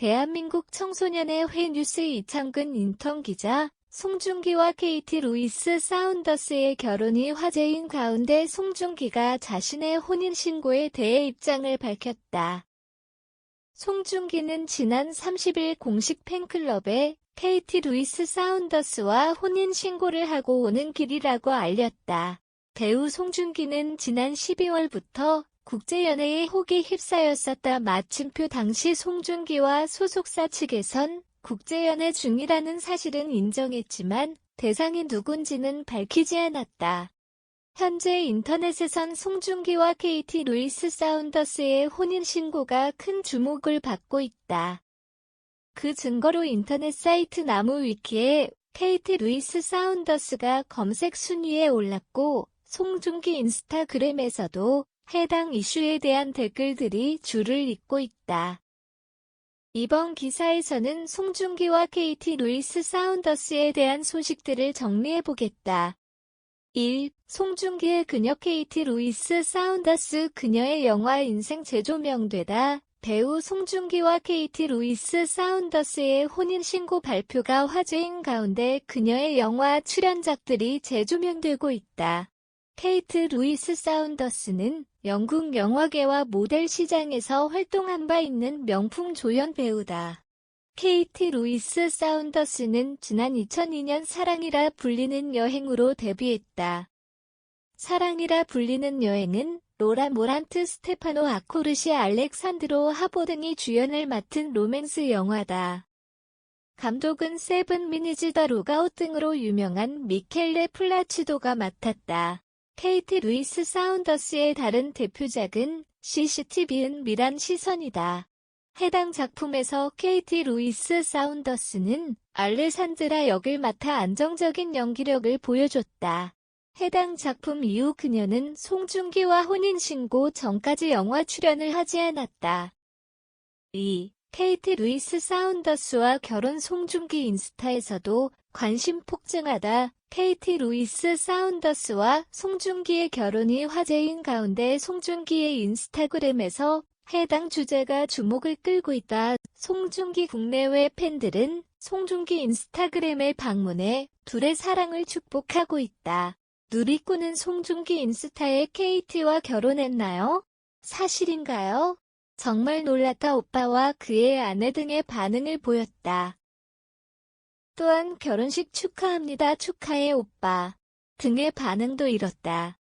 대한민국 청소년의 회 뉴스 이창근 인턴 기자, 송중기와 KT 루이스 사운더스의 결혼이 화제인 가운데 송중기가 자신의 혼인신고에 대해 입장을 밝혔다. 송중기는 지난 30일 공식 팬클럽에 KT 루이스 사운더스와 혼인신고를 하고 오는 길이라고 알렸다. 배우 송중기는 지난 12월부터 국제연애의 혹에 휩싸였었다. 마침표 당시 송중기와 소속사 측에선 국제연애 중이라는 사실은 인정했지만 대상이 누군지는 밝히지 않았다. 현재 인터넷에선 송중기와 KT 루이스 사운더스의 혼인신고가 큰 주목을 받고 있다. 그 증거로 인터넷 사이트 나무위키에 KT 루이스 사운더스가 검색 순위에 올랐고 송중기 인스타그램에서도 해당 이슈에 대한 댓글들이 줄을 잇고 있다. 이번 기사에서는 송중기와 KT 루이스 사운더스에 대한 소식들을 정리해보겠다. 1. 송중기의 그녀 KT 루이스 사운더스 그녀의 영화 인생 재조명되다. 배우 송중기와 KT 루이스 사운더스의 혼인신고 발표가 화제인 가운데 그녀의 영화 출연작들이 재조명되고 있다. 케이트 루이스 사운더스는 영국 영화계와 모델 시장에서 활동한 바 있는 명품 조연 배우다. 케이트 루이스 사운더스는 지난 2002년 사랑이라 불리는 여행으로 데뷔했다. 사랑이라 불리는 여행은 로라 모란트 스테파노 아코르시 알렉산드로 하보 등이 주연을 맡은 로맨스 영화다. 감독은 세븐 미니즈 더 로가웃 등으로 유명한 미켈레 플라치도가 맡았다. 케이트 루이스 사운더스의 다른 대표작은 CCTV은 미란 시선이다. 해당 작품에서 케이티 루이스 사운더스는 알레산드라 역을 맡아 안정적인 연기력을 보여줬다. 해당 작품 이후 그녀는 송중기와 혼인신고 전까지 영화 출연을 하지 않았다. 2. 케이티 루이스 사운더스와 결혼 송중기 인스타에서도 관심 폭증하다. 케이티 루이스 사운더스와 송중기의 결혼이 화제인 가운데 송중기의 인스타그램에서 해당 주제가 주목을 끌고 있다. 송중기 국내외 팬들은 송중기 인스타그램에 방문해 둘의 사랑을 축복하고 있다. 누리꾼은 송중기 인스타에 KT와 결혼했나요? 사실인가요? 정말 놀랐다 오빠와 그의 아내 등의 반응을 보였다. 또한 결혼식 축하합니다 축하해 오빠 등의 반응도 이뤘다.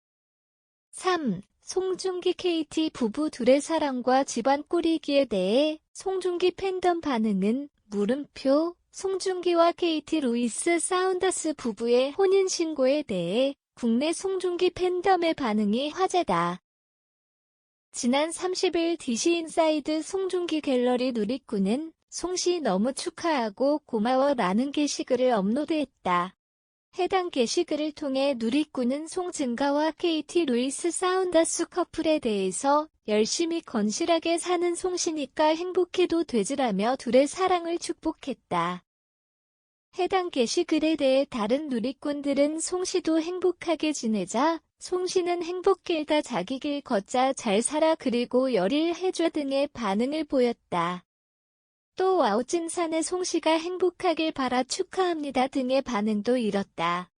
3. 송중기 KT 부부 둘의 사랑과 집안 꾸리기에 대해 송중기 팬덤 반응은 물음표 송중기와 KT 루이스 사운더스 부부의 혼인신고에 대해 국내 송중기 팬덤의 반응이 화제다. 지난 30일 DC 인사이드 송중기 갤러리 누리꾼은 송씨 너무 축하하고 고마워 라는 게시글을 업로드했다. 해당 게시글을 통해 누리꾼은 송진가와 KT 루이스 사운더스 커플에 대해서 열심히 건실하게 사는 송씨니까 행복해도 되지라며 둘의 사랑을 축복했다. 해당 게시글에 대해 다른 누리꾼들은 송씨도 행복하게 지내자, 송씨는 행복길다 자기 길 걷자 잘 살아 그리고 열일 해줘 등의 반응을 보였다. 또 와우찐산의 송씨가 행복하길 바라 축하합니다 등의 반응도 이뤘다.